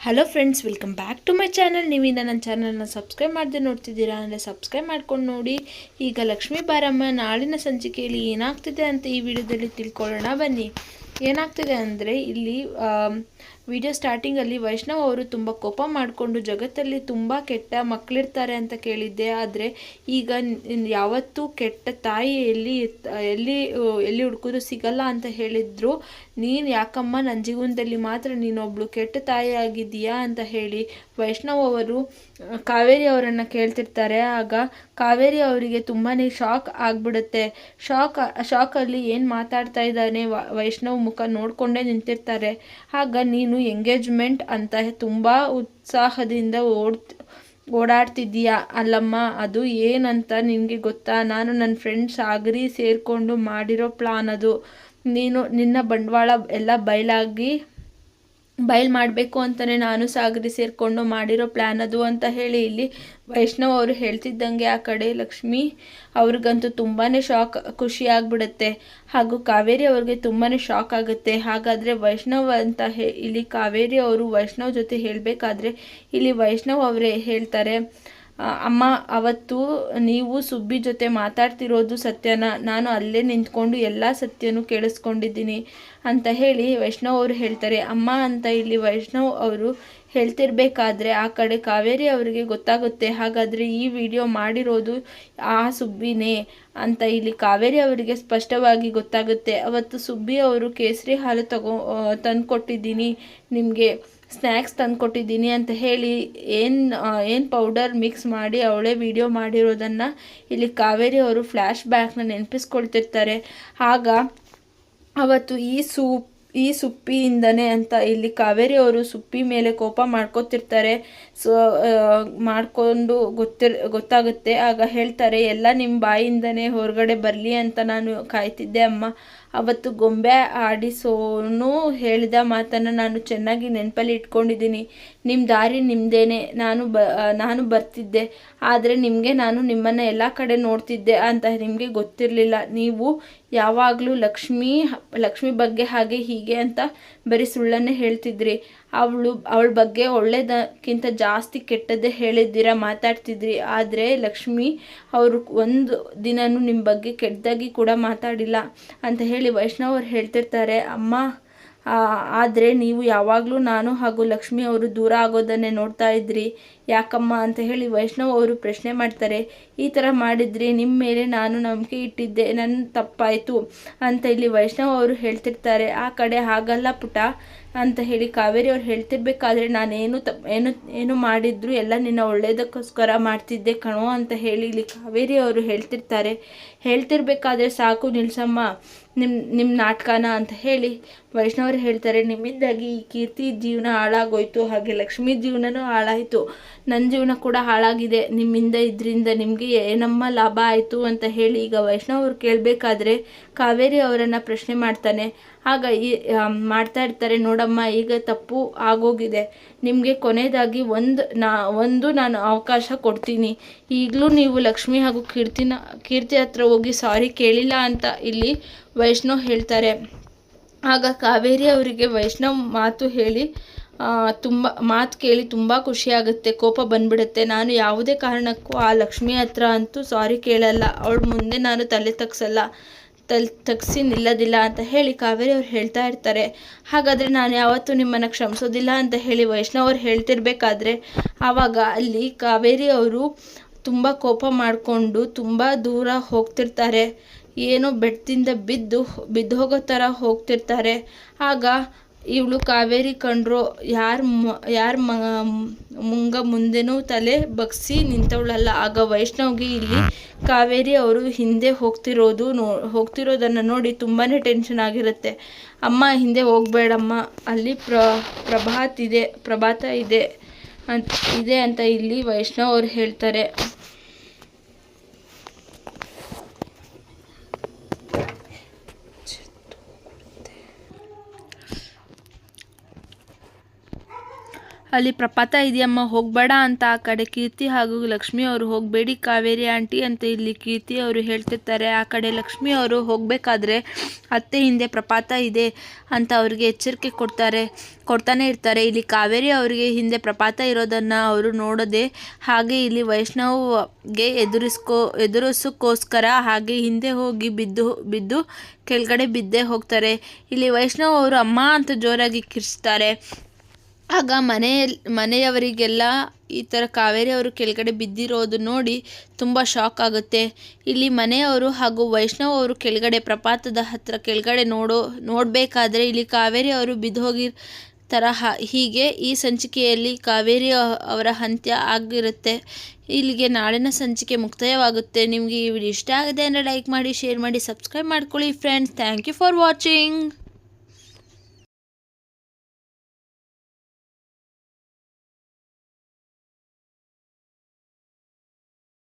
Hello friends welcome back to my channel ನೀವಿಂದ ನನ್ನ ಚಾನಲ್ನ subscribe ಮಾಡದೆ ನೋಡ್ತಿದ್ದೀರಾ ಅಂದರೆ ಸಬ್ಸ್ಕ್ರೈಬ್ ಮಾಡ್ಕೊಂಡು ನೋಡಿ. ಈಗ ಲಕ್ಷ್ಮೀ ಬಾರಮ್ಮ ನಾಳಿನ ಸಂಚಿಕೆಯಲ್ಲಿ ಏನಾಗ್ತಿದೆ ಅಂತ ಈ ವಿಡಿಯೋದಲ್ಲಿ ತಿಳ್ಕೊಳ್ಳೋಣ ಬನ್ನಿ. ಏನಾಗ್ತಿದೆ ಅಂದರೆ ಇಲ್ಲಿ ವಿಡಿಯೋ ಸ್ಟಾರ್ಟಿಂಗಲ್ಲಿ ವೈಷ್ಣವ್ ಅವರು ತುಂಬ ಕೋಪ ಮಾಡಿಕೊಂಡು ಜಗತ್ತಲ್ಲಿ ತುಂಬ ಕೆಟ್ಟ ಮಕ್ಕಳಿರ್ತಾರೆ ಅಂತ ಕೇಳಿದ್ದೆ. ಆದರೆ ಈಗ ಯಾವತ್ತೂ ಕೆಟ್ಟ ತಾಯಿ ಎಲ್ಲಿ ಎಲ್ಲಿ ಎಲ್ಲಿ ಹುಡುಕಿದ್ರು ಸಿಗಲ್ಲ ಅಂತ ಹೇಳಿದ್ರು. ನೀನು ಯಾಕಮ್ಮ ನನ್ನ ಜೀವನದಲ್ಲಿ ಮಾತ್ರ ನೀನೊಬ್ಳು ಕೆಟ್ಟ ತಾಯಿ ಆಗಿದ್ದೀಯಾ ಅಂತ ಹೇಳಿ ವೈಷ್ಣವ್ ಅವರು ಕಾವೇರಿ ಅವರನ್ನು ಕೇಳ್ತಿರ್ತಾರೆ. ಆಗ ಕಾವೇರಿ ಅವರಿಗೆ ತುಂಬಾ ಶಾಕ್ ಆಗಿಬಿಡುತ್ತೆ. ಶಾಕ್, ಶಾಕಲ್ಲಿ ಏನು ಮಾತಾಡ್ತಾ ಇದ್ದಾನೆ ವೈಷ್ಣವ್ ಮುಖ ನೋಡಿಕೊಂಡೇ ನಿಂತಿರ್ತಾರೆ. ಆಗ ನೀನು ಎಂಗೇಜ್ಮೆಂಟ್ ಅಂತ ತುಂಬ ಉತ್ಸಾಹದಿಂದ ಓಡ್, ಓಡಾಡ್ತಿದ್ದೀಯಾ ಅಲ್ಲಮ್ಮ? ಅದು ಏನಂತ ನಿನಗೆ ಗೊತ್ತಾ? ನಾನು ನನ್ನ ಫ್ರೆಂಡ್ಸ್ ಆಗರಿ ಸೇರಿಕೊಂಡು ಮಾಡಿರೋ ಪ್ಲಾನ್ ಅದು. ನೀನು ನಿನ್ನ ಬಂಡವಾಳ ಎಲ್ಲ ಬಯಲಾಗಿ ಬಯಲು ಮಾಡಬೇಕು ಅಂತಲೇ ನಾನು ಸಾಗರಿ ಸೇರಿಕೊಂಡು ಮಾಡಿರೋ ಪ್ಲ್ಯಾನ್ ಅದು ಅಂತ ಹೇಳಿ ಇಲ್ಲಿ ವೈಷ್ಣವ್ ಅವರು ಹೇಳ್ತಿದ್ದಂಗೆ ಆ ಕಡೆ ಲಕ್ಷ್ಮಿ ಅವ್ರಿಗಂತೂ ತುಂಬಾ ಶಾಕ್ ಖುಷಿ ಆಗಿಬಿಡುತ್ತೆ. ಹಾಗೂ ಕಾವೇರಿ ಅವ್ರಿಗೆ ತುಂಬಾ ಶಾಕ್ ಆಗುತ್ತೆ. ಹಾಗಾದರೆ ವೈಷ್ಣವ್ ಅಂತ ಹೇ, ಇಲ್ಲಿ ಕಾವೇರಿ ಅವರು ವೈಷ್ಣವ್ ಜೊತೆ ಹೇಳಬೇಕಾದ್ರೆ ಇಲ್ಲಿ ವೈಷ್ಣವ್ ಅವರೇ ಹೇಳ್ತಾರೆ ಅಮ್ಮ, ಅವತ್ತು ನೀವು ಸುಬ್ಬಿ ಜೊತೆ ಮಾತಾಡ್ತಿರೋದು ಸತ್ಯನ. ನಾನು ಅಲ್ಲೇ ನಿಂತ್ಕೊಂಡು ಎಲ್ಲ ಸತ್ಯನೂ ಕೇಳಿಸ್ಕೊಂಡಿದ್ದೀನಿ ಅಂತ ಹೇಳಿ ವೈಷ್ಣವ್ ಅವರು ಹೇಳ್ತಾರೆ. ಅಮ್ಮ ಅಂತ ಇಲ್ಲಿ ವೈಷ್ಣವ್ ಅವರು ಹೇಳ್ತಿರ್ಬೇಕಾದ್ರೆ ಆ ಕಡೆ ಕಾವೇರಿ ಅವರಿಗೆ ಗೊತ್ತಾಗುತ್ತೆ. ಹಾಗಾದರೆ ಈ ವಿಡಿಯೋ ಮಾಡಿರೋದು ಆ ಸುಬ್ಬಿನೇ ಅಂತ ಇಲ್ಲಿ ಕಾವೇರಿ ಅವರಿಗೆ ಸ್ಪಷ್ಟವಾಗಿ ಗೊತ್ತಾಗುತ್ತೆ. ಅವತ್ತು ಸುಬ್ಬಿ ಅವರು ಕೇಸರಿ ಹಾಲು ತಗೋ ತಂದುಕೊಟ್ಟಿದ್ದೀನಿ ನಿಮಗೆ. ಸ್ನ್ಯಾಕ್ಸ್ ತಂದು ಕೊಟ್ಟಿದ್ದೀನಿ ಅಂತ ಹೇಳಿ ಏನು ಏನು ಪೌಡರ್ ಮಿಕ್ಸ್ ಮಾಡಿ ಅವಳೇ ವಿಡಿಯೋ ಮಾಡಿರೋದನ್ನು ಇಲ್ಲಿ ಕಾವೇರಿ ಅವರು ಫ್ಲ್ಯಾಶ್ ಬ್ಯಾಕ್ನ ನೆನಪಿಸ್ಕೊಳ್ತಿರ್ತಾರೆ. ಆಗ ಅವತ್ತು ಈ ಸೂಪ್ ಈ ಸುಪ್ಪಿಯಿಂದನೇ ಅಂತ ಇಲ್ಲಿ ಕಾವೇರಿ ಅವರು ಸುಪ್ಪಿ ಮೇಲೆ ಕೋಪ ಮಾಡ್ಕೋತಿರ್ತಾರೆ. ಸೊ ಮಾಡಿಕೊಂಡು ಗೊತ್ತಿರ್, ಗೊತ್ತಾಗುತ್ತೆ. ಆಗ ಹೇಳ್ತಾರೆ, ಎಲ್ಲ ನಿಮ್ಮ ಬಾಯಿಂದನೇ ಹೊರಗಡೆ ಬರಲಿ ಅಂತ ನಾನು ಕಾಯ್ತಿದ್ದೆ ಅಮ್ಮ. ಅವತ್ತು ಗೊಂಬೆ ಆಡಿಸೋನು ಹೇಳಿದ ಮಾತನ್ನು ನಾನು ಚೆನ್ನಾಗಿ ನೆನಪಲ್ಲಿ ಇಟ್ಕೊಂಡಿದ್ದೀನಿ. ನಿಮ್ಮ ದಾರಿ ನಿಮ್ಮದೇನೆ ನಾನು ಬ ನಾನು ಬರ್ತಿದ್ದೆ. ಆದರೆ ನಿಮಗೆ ನಾನು ನಿಮ್ಮನ್ನು ಎಲ್ಲ ಕಡೆ ನೋಡ್ತಿದ್ದೆ ಅಂತ ನಿಮಗೆ ಗೊತ್ತಿರಲಿಲ್ಲ. ನೀವು ಯಾವಾಗಲೂ ಲಕ್ಷ್ಮಿ ಲಕ್ಷ್ಮಿ ಬಗ್ಗೆ ಹಾಗೆ ಹೀಗೆ ಅಂತ ಬರೀ ಸುಳ್ಳನ್ನೇ ಹೇಳ್ತಿದ್ರಿ. ಅವಳು, ಅವಳ ಬಗ್ಗೆ ಒಳ್ಳೆಯದಕ್ಕಿಂತ ಜಾಸ್ತಿ ಕೆಟ್ಟದ್ದೇ ಹೇಳಿದ್ದೀರ ಮಾತಾಡ್ತಿದ್ರಿ. ಆದರೆ ಲಕ್ಷ್ಮಿ, ಅವರು ಒಂದು ದಿನನೂ ನಿಮ್ಮ ಬಗ್ಗೆ ಕೆಟ್ಟದಾಗಿ ಕೂಡ ಮಾತಾಡಿಲ್ಲ ಅಂತ ಹೇಳಿ ವೈಷ್ಣವ್ ಅವ್ರು ಹೇಳ್ತಿರ್ತಾರೆ. ಅಮ್ಮ ಆದರೆ ನೀವು ಯಾವಾಗಲೂ ನಾನು ಹಾಗೂ ಲಕ್ಷ್ಮಿ ಅವರು ದೂರ ಆಗೋದನ್ನೇ ನೋಡ್ತಾ ಇದ್ರಿ. ಯಾಕಮ್ಮ ಅಂತ ಹೇಳಿ ವೈಷ್ಣವ್ ಅವರು ಪ್ರಶ್ನೆ ಮಾಡ್ತಾರೆ. ಈ ಥರ ಮಾಡಿದ್ರಿ ನಿಮ್ಮ ಮೇಲೆ ನಾನು ನಂಬಿಕೆ ಇಟ್ಟಿದ್ದೆ ನನ್ನ ತಪ್ಪಾಯಿತು ಅಂತ ಇಲ್ಲಿ ವೈಷ್ಣವ್ ಅವರು ಹೇಳ್ತಿರ್ತಾರೆ. ಆ ಕಡೆ ಹಾಗಲ್ಲ ಪುಟ. ಅಂತ ಹೇಳಿ ಕಾವೇರಿ ಅವ್ರು ಹೇಳ್ತಿರ್ಬೇಕಾದ್ರೆ ನಾನೇನು ತ ಏನು ಏನು ಮಾಡಿದ್ರು ಎಲ್ಲ ನಿನ್ನ ಒಳ್ಳೆಯದಕ್ಕೋಸ್ಕರ ಮಾಡ್ತಿದ್ದೆ ಕಣೋ ಅಂತ ಹೇಳಿ ಇಲ್ಲಿ ಕಾವೇರಿ ಅವರು ಹೇಳ್ತಿರ್ತಾರೆ. ಹೇಳ್ತಿರ್ಬೇಕಾದ್ರೆ ಸಾಕು ನಿಲ್ಸಮ್ಮ ನಿಮ್ಮ ನಿಮ್ಮ ನಾಟಕನ ಅಂತ ಹೇಳಿ ವೈಷ್ಣವರು ಹೇಳ್ತಾರೆ, ನಿಮ್ಮಿಂದಾಗಿ ಈ ಕೀರ್ತಿ ಜೀವನ ಹಾಳಾಗೋಯ್ತು, ಹಾಗೆ ಲಕ್ಷ್ಮಿ ಜೀವನನೂ ಹಾಳಾಯಿತು. ನನ್ನ ಜೀವನ ಕೂಡ ಹಾಳಾಗಿದೆ, ನಿಮ್ಮಿಂದ ಇದರಿಂದ ನಿಮಗೆ ಏನಮ್ಮ ಲಾಭ ಆಯಿತು ಅಂತ ಹೇಳಿ ಈಗ ವೈಷ್ಣವರು ಕೇಳಬೇಕಾದ್ರೆ ಕಾವೇರಿ ಅವರನ್ನು ಪ್ರಶ್ನೆ ಮಾಡ್ತಾನೆ. ಆಗ ಈ ಮಾಡ್ತಾ ಇರ್ತಾರೆ, ನೋಡಮ್ಮ, ಈಗ ತಪ್ಪು ಆಗೋಗಿದೆ. ನಿಮಗೆ ಕೊನೆಯದಾಗಿ ಒಂದು, ನಾ, ಒಂದು ನಾನು ಅವಕಾಶ ಕೊಡ್ತೀನಿ. ಈಗಲೂ ನೀವು ಲಕ್ಷ್ಮಿ ಹಾಗೂ ಕೀರ್ತಿನ, ಕೀರ್ತಿ ಹತ್ರ ಹೋಗಿ ಸಾರಿ ಕೇಳಿಲ್ಲ ಅಂತ ಇಲ್ಲಿ ವೈಷ್ಣವ್ ಹೇಳ್ತಾರೆ. ಆಗ ಕಾವೇರಿ ಅವರಿಗೆ ವೈಷ್ಣವ್ ಮಾತು ಹೇಳಿ ತುಂಬ, ಮಾತು ಕೇಳಿ ತುಂಬ ಖುಷಿಯಾಗುತ್ತೆ ಕೋಪ ಬಂದ್ಬಿಡುತ್ತೆ. ನಾನು ಯಾವುದೇ ಕಾರಣಕ್ಕೂ ಆ ಲಕ್ಷ್ಮಿ ಹತ್ರ ಅಂತೂ ಸಾರಿ ಕೇಳಲ್ಲ. ಅವಳು ಮುಂದೆ ನಾನು ತಲೆ ತಗ್ಸಲ್ಲ. ತಲೆ ತಗ್ಸಿ ನಿಲ್ಲೋದಿಲ್ಲ ಅಂತ ಹೇಳಿ ಕಾವೇರಿ ಅವ್ರು ಹೇಳ್ತಾ ಇರ್ತಾರೆ. ಹಾಗಾದರೆ ನಾನು ಯಾವತ್ತೂ ನಿಮ್ಮನ್ನು ಕ್ಷಮಿಸೋದಿಲ್ಲ ಅಂತ ಹೇಳಿ ವೈಷ್ಣವ್ ಅವ್ರು ಹೇಳ್ತಿರ್ಬೇಕಾದ್ರೆ ಆವಾಗ ಅಲ್ಲಿ ಕಾವೇರಿ ಅವರು ತುಂಬ ಕೋಪ ಮಾಡಿಕೊಂಡು ತುಂಬ ದೂರ ಹೋಗ್ತಿರ್ತಾರೆ. ಏನೋ ಬೆಟ್ಟದಿಂದ ಬಿದ್ದು ಬಿದ್ದು ಹೋಗೋ ಥರ ಹೋಗ್ತಿರ್ತಾರೆ. ಆಗ ಇವಳು ಕಾವೇರಿ ಕಂಡ್ರು ಯಾರ ಯಾರ ಮುಂಗ ಮುಂದೆನೂ ತಲೆ ಬಗ್ಸಿ ನಿಂತವಳಲ್ಲ. ಆಗ ವೈಷ್ಣವ್ಗೆ ಇಲ್ಲಿ ಕಾವೇರಿ ಅವರು ಹಿಂದೆ ಹೋಗ್ತಿರೋದು ನೋ, ಹೋಗ್ತಿರೋದನ್ನು ನೋಡಿ ತುಂಬಾ ಟೆನ್ಷನ್ ಆಗಿರುತ್ತೆ. ಅಮ್ಮ, ಹಿಂದೆ ಹೋಗಬೇಡಮ್ಮ. ಅಲ್ಲಿ ಪ್ರ, ಪ್ರಭಾತ್ ಇದೆ, ಪ್ರಭಾತ ಇದೆ ಅಂತ ಇದೆ ಅಂತ ಇಲ್ಲಿ ವೈಷ್ಣವ್ ಅವ್ರು ಹೇಳ್ತಾರೆ. ಅಲ್ಲಿ ಪ್ರಪಾತ ಇದೆಯಮ್ಮ, ಹೋಗಬೇಡ ಅಂತ ಆ ಕಡೆ ಕೀರ್ತಿ ಹಾಗೂ ಲಕ್ಷ್ಮಿ ಅವರು ಹೋಗಬೇಡಿ, ಕಾವೇರಿ ಆಂಟಿ ಅಂತ ಇಲ್ಲಿ ಕೀರ್ತಿ ಅವರು ಹೇಳ್ತಿರ್ತಾರೆ. ಆ ಕಡೆ ಲಕ್ಷ್ಮಿ ಅವರು ಹೋಗಬೇಕಾದ್ರೆ ಅತ್ತೆ ಹಿಂದೆ ಪ್ರಪಾತ ಇದೆ ಅಂತ ಅವ್ರಿಗೆ ಎಚ್ಚರಿಕೆ ಕೊಡ್ತಾರೆ, ಕೊಡ್ತಾನೆ ಇರ್ತಾರೆ. ಇಲ್ಲಿ ಕಾವೇರಿ ಅವರಿಗೆ ಹಿಂದೆ ಪ್ರಪಾತ ಇರೋದನ್ನು ಅವರು ನೋಡದೆ ಹಾಗೆ ಇಲ್ಲಿ ವೈಷ್ಣವ್ಗೆ ಎದುರಿಸ್ಕೋ, ಎದುರಿಸೋಕ್ಕೋಸ್ಕರ ಹಾಗೆ ಹಿಂದೆ ಹೋಗಿ ಬಿದ್ದು ಬಿದ್ದು ಕೆಳಗಡೆ ಬಿದ್ದೇ ಹೋಗ್ತಾರೆ. ಇಲ್ಲಿ ವೈಷ್ಣವ್ ಅವರು ಅಮ್ಮ ಅಂತ ಜೋರಾಗಿ ಕಿರ್ಚ್ತಾರೆ. ಆಗ ಮನೆಯಲ್ಲಿ ಮನೆಯವರಿಗೆಲ್ಲ ಈ ಥರ ಕಾವೇರಿ ಅವರು ಕೆಳಗಡೆ ಬಿದ್ದಿರೋದು ನೋಡಿ ತುಂಬ ಶಾಕ್ ಆಗುತ್ತೆ. ಇಲ್ಲಿ ಮನೆಯವರು ಹಾಗೂ ವೈಷ್ಣವ್ ಅವರು ಕೆಳಗಡೆ, ಪ್ರಪಾತದ ಹತ್ತಿರ ಕೆಳಗಡೆ ನೋಡೋ, ನೋಡಬೇಕಾದ್ರೆ ಇಲ್ಲಿ ಕಾವೇರಿ ಅವರು ಬಿದ್ದು ಹೋಗಿ ತರಹ ಹೀಗೆ ಈ ಸಂಚಿಕೆಯಲ್ಲಿ ಕಾವೇರಿ ಅವರ ಅಂತ್ಯ ಆಗಿರುತ್ತೆ. ಇಲ್ಲಿಗೆ ನಾಳಿನ ಸಂಚಿಕೆ ಮುಕ್ತಾಯವಾಗುತ್ತೆ. ನಿಮಗೆ ಈ ವಿಡಿಯೋ ಇಷ್ಟ ಆಗಿದೆ ಅಂದರೆ ಲೈಕ್ ಮಾಡಿ, ಶೇರ್ ಮಾಡಿ, ಸಬ್ಸ್ಕ್ರೈಬ್ ಮಾಡ್ಕೊಳ್ಳಿ friends. Thank you for watching.